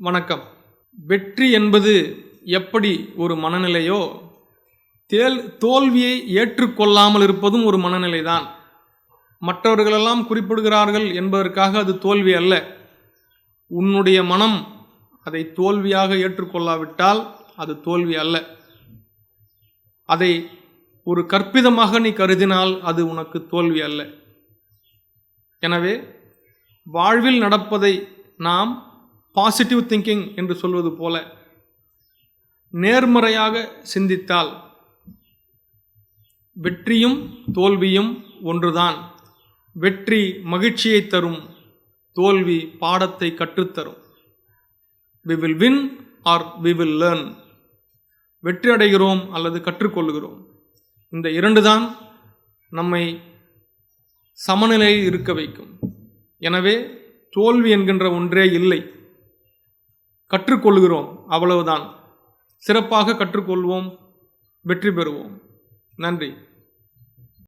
வணக்கம். வெற்றி என்பது எப்படி ஒரு மனநிலையோ தேல் தோல்வியை ஏற்றுக்கொள்ளாமல் இருப்பதும் ஒரு மனநிலைதான். மற்றவர்களெல்லாம் குறிப்பிடுகிறார்கள் என்பதற்காக அது தோல்வி அல்ல. உன்னுடைய மனம் அதை தோல்வியாக ஏற்றுக்கொள்ளாவிட்டால் அது தோல்வி அல்ல. அதை ஒரு கற்பிதமாக நீ கருதினால் அது உனக்கு தோல்வி அல்ல. எனவே வாழ்வில் நடப்பதை நாம் பாசிட்டிவ் திங்கிங் என்று சொல்வது போல நேர்மறையாக சிந்தித்தால் வெற்றியும் தோல்வியும் ஒன்றுதான். வெற்றி மகிழ்ச்சியை தரும் தோல்வி பாடத்தை கற்றுத்தரும். We will win or we will learn வெற்றி அடைகிறோம் அல்லது கற்றுக்கொள்கிறோம். இந்த இரண்டு தான் நம்மை சமநிலையில் இருக்க வைக்கும். எனவே தோல்வி என்கின்ற ஒன்றே இல்லை. கற்றுக்கொள்கிறோம். அவ்வளவுதான். சிறப்பாக கற்றுக்கொள்வோம். வெற்றி பெறுவோம். நன்றி.